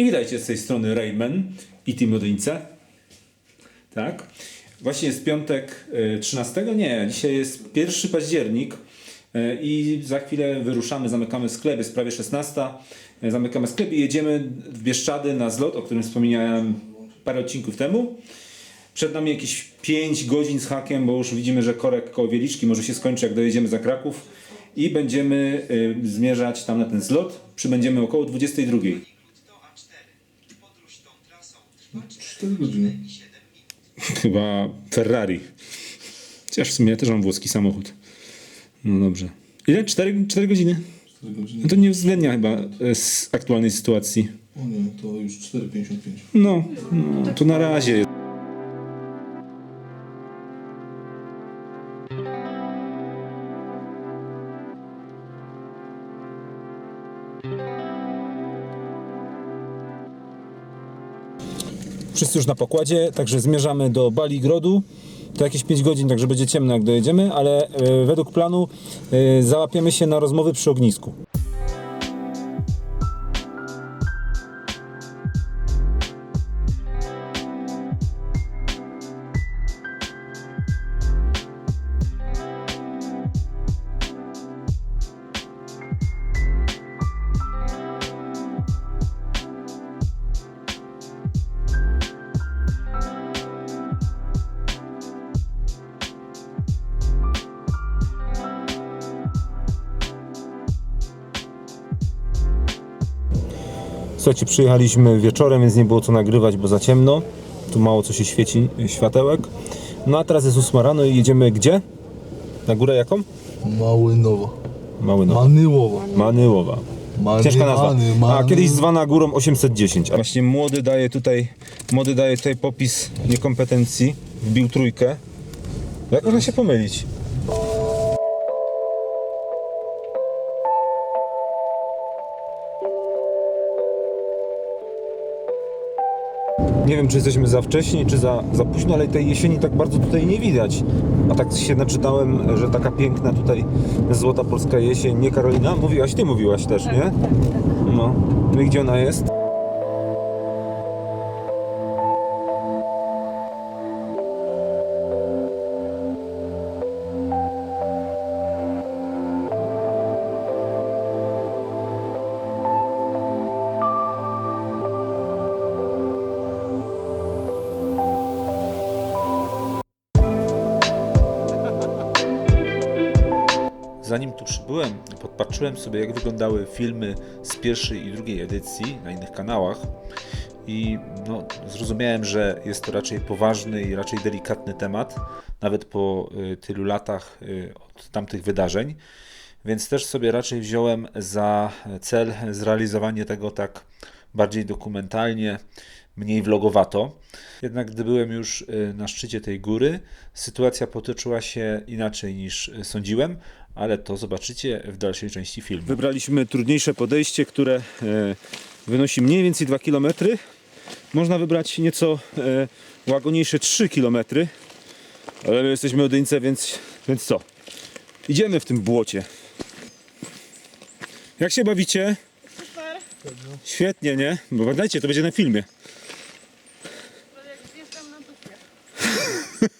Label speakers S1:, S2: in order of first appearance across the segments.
S1: I witajcie z tej strony Rayman i Team Odyńce. Tak. Właśnie jest piątek e, 13? Nie, dzisiaj jest 1 październik e, i za chwilę wyruszamy, zamykamy sklep, jest prawie 16. E, Zamykamy sklep i jedziemy w Bieszczady na zlot, o którym wspomniałem parę odcinków temu. Przed nami jakieś 5 godzin z hakiem, bo już widzimy, że korek koło Wieliczki może się skończy, jak dojedziemy za Kraków. I będziemy zmierzać tam na ten zlot. Przybędziemy około 22.
S2: 4 godziny.
S1: Chyba Ferrari. Chociaż w sumie ja też mam włoski samochód. No dobrze. Ile? 4, 4 godziny?
S2: 4 godziny.
S1: No to nie uwzględnia chyba e, z aktualnej sytuacji.
S2: O nie, to już 4,55.
S1: No, no to na razie. Wszyscy już na pokładzie, także zmierzamy do Baligrodu. To jakieś 5 godzin, także będzie ciemno jak dojedziemy, ale e, według planu e, załapiemy się na rozmowy przy ognisku. Słuchajcie, przyjechaliśmy wieczorem, więc nie było co nagrywać, bo za ciemno. Tu mało co się świeci, światełek. No a teraz jest 8 rano i jedziemy gdzie? Na górę jaką? Mały no.
S2: Manyłowa.
S1: Manyłowa.
S2: Many,
S1: Ciężka nazwa.
S2: Many,
S1: A kiedyś zwana górą 810. A właśnie młody daje tutaj, młody daje tutaj popis niekompetencji. Wbił trójkę. Jak można się pomylić? Nie wiem, czy jesteśmy za wcześnie, czy za, za późno, ale tej jesieni tak bardzo tutaj nie widać. A tak się naczytałem, że taka piękna tutaj złota polska jesień. Nie Karolina? Mówiłaś, ty mówiłaś też, nie? No. No i gdzie ona jest? Zanim tu przybyłem, podpatrzyłem sobie, jak wyglądały filmy z pierwszej i drugiej edycji na innych kanałach. I no, zrozumiałem, że jest to raczej poważny i raczej delikatny temat, nawet po y, tylu latach y, od tamtych wydarzeń. Więc też sobie raczej wziąłem za cel zrealizowanie tego tak bardziej dokumentalnie, mniej vlogowato. Jednak gdy byłem już y, na szczycie tej góry, sytuacja potoczyła się inaczej niż sądziłem, ale to zobaczycie w dalszej części filmu. Wybraliśmy trudniejsze podejście, które e, wynosi mniej więcej 2 km. Można wybrać nieco e, łagodniejsze 3 km, ale my jesteśmy odyńce, więc, więc co? Idziemy w tym błocie. Jak się bawicie?
S3: Super.
S1: Świetnie, nie? Bo pamiętajcie, to będzie na filmie.
S3: Jak zjeżdżam na dupie.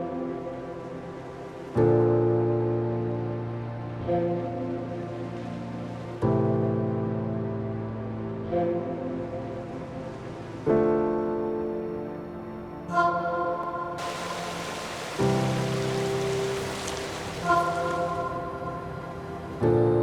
S1: you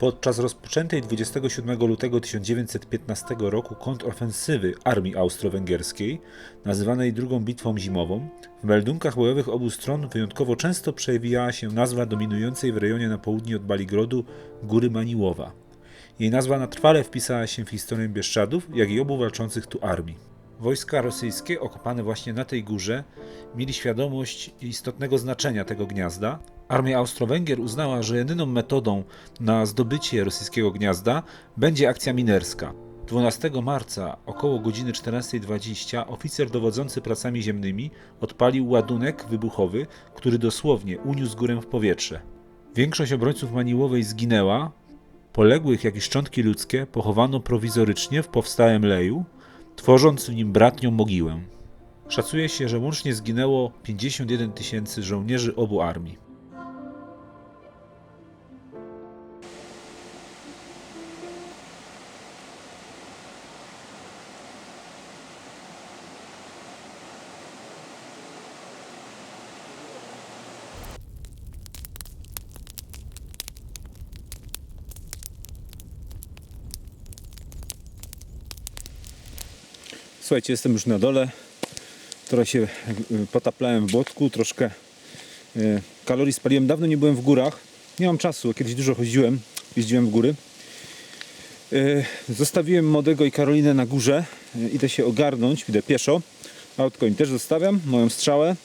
S1: Podczas rozpoczętej 27 lutego 1915 roku kontrofensywy armii austro-węgierskiej, nazywanej drugą bitwą zimową, w meldunkach bojowych obu stron wyjątkowo często przewijała się nazwa dominującej w rejonie na południe od Baligrodu Góry Maniłowa. Jej nazwa na trwale wpisała się w historię Bieszczadów, jak i obu walczących tu armii. Wojska rosyjskie okopane właśnie na tej górze mieli świadomość istotnego znaczenia tego gniazda. Armia Austro-Węgier uznała, że jedyną metodą na zdobycie rosyjskiego gniazda będzie akcja minerska. 12 marca około godziny 14.20 oficer dowodzący pracami ziemnymi odpalił ładunek wybuchowy, który dosłownie uniósł górę w powietrze. Większość obrońców Maniłowej zginęła, poległych jak i szczątki ludzkie pochowano prowizorycznie w powstałym leju, tworząc w nim bratnią mogiłę. Szacuje się, że łącznie zginęło 51 tysięcy żołnierzy obu armii. Słuchajcie, jestem już na dole. Trochę się y, potaplałem w błotku, troszkę y, kalorii spaliłem. Dawno nie byłem w górach. Nie mam czasu, kiedyś dużo chodziłem, jeździłem w góry. Y, Zostawiłem młodego i Karolinę na górze. Idę się ogarnąć, idę pieszo. Autko im też zostawiam, moją strzałę.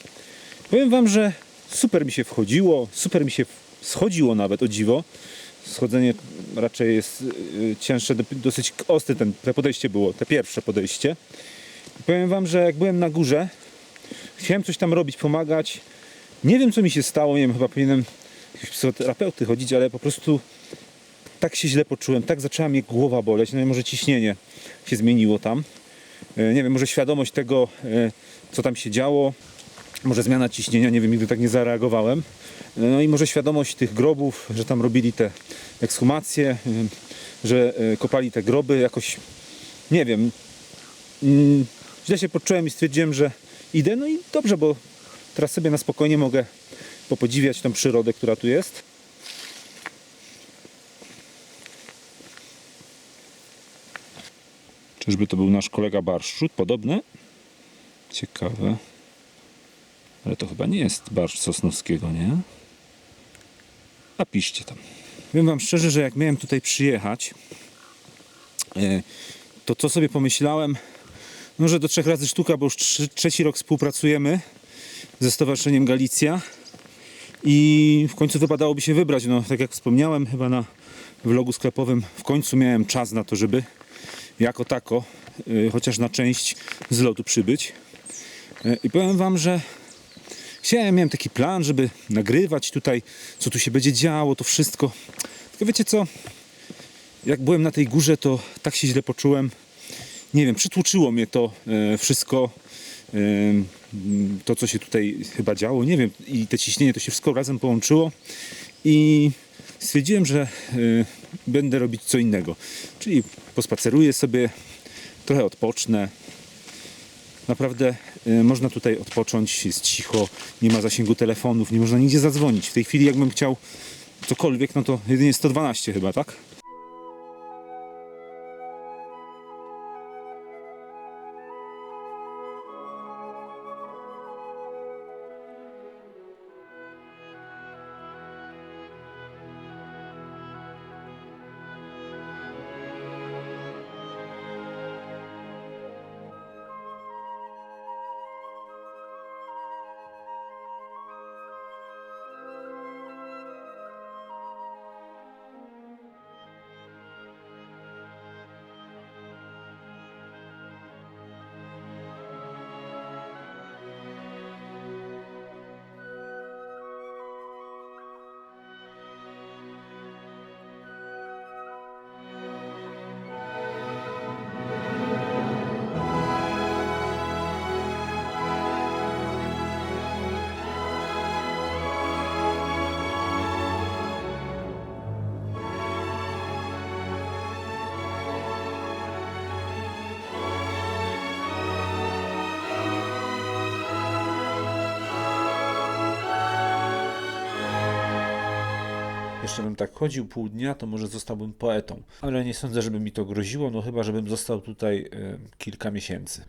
S1: Powiem wam, że super mi się wchodziło, super mi się schodziło nawet, o dziwo. Schodzenie raczej jest y, cięższe, dosyć ostre ten, te podejście było, te pierwsze podejście. I powiem wam, że jak byłem na górze, chciałem coś tam robić, pomagać. Nie wiem co mi się stało, nie wiem, chyba powinienem jakiegoś psychoterapeuty chodzić, ale po prostu tak się źle poczułem, tak zaczęła mnie głowa boleć, no i może ciśnienie się zmieniło tam. E, Nie wiem, może świadomość tego, e, co tam się działo, może zmiana ciśnienia, nie wiem, nigdy tak nie zareagowałem. No i może świadomość tych grobów, że tam robili te ekshumacje, y, że y, kopali te groby, jakoś nie wiem. mm, Źle się poczułem i stwierdziłem, że idę. No i dobrze, bo teraz sobie na spokojnie mogę popodziwiać tą przyrodę, która tu jest. Czyżby to był nasz kolega Barszczut? Podobne? Ciekawe. Ale to chyba nie jest barszcz Sosnowskiego, nie? A piszcie tam. Powiem wam szczerze, że jak miałem tutaj przyjechać, e, to co sobie pomyślałem, no że do trzech razy sztuka, bo już trzy, trzeci rok współpracujemy ze Stowarzyszeniem Galicja i w końcu wypadałoby się wybrać. No, tak jak wspomniałem chyba na vlogu sklepowym, w końcu miałem czas na to, żeby jako tako, e, chociaż na część zlotu przybyć. E, I powiem wam, że Chciałem, miałem taki plan, żeby nagrywać tutaj, co tu się będzie działo, to wszystko. Tylko wiecie co? Jak byłem na tej górze, to tak się źle poczułem. Nie wiem, przytłoczyło mnie to e, wszystko. E, to, co się tutaj chyba działo, nie wiem, i te ciśnienie to się wszystko razem połączyło. I stwierdziłem, że e, będę robić co innego. Czyli pospaceruję sobie, trochę odpocznę, Naprawdę y, można tutaj odpocząć, jest cicho, nie ma zasięgu telefonów, nie można nigdzie zadzwonić. W tej chwili jakbym chciał cokolwiek, no to jedynie 112 chyba, tak? Jeszcze bym tak chodził pół dnia, to może zostałbym poetą. Ale nie sądzę, żeby mi to groziło, no chyba, żebym został tutaj e, kilka miesięcy.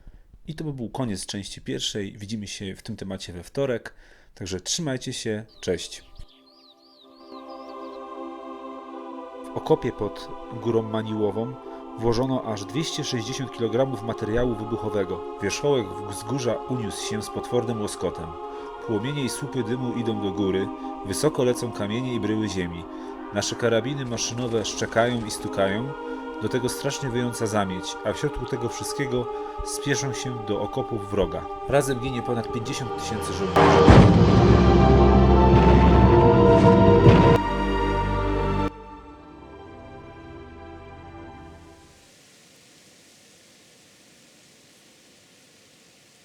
S1: I to by był koniec części pierwszej. Widzimy się w tym temacie we wtorek. Także trzymajcie się. Cześć. W okopie pod Górą Maniłową włożono aż 260 kg materiału wybuchowego. Wierzchołek wzgórza uniósł się z potwornym łoskotem. Płomienie i słupy dymu idą do góry, wysoko lecą kamienie i bryły ziemi. Nasze karabiny maszynowe szczekają i stukają, do tego strasznie wyjąca zamieć, a w środku tego wszystkiego spieszą się do okopów wroga. Razem ginie ponad 50 tysięcy żołnierzy.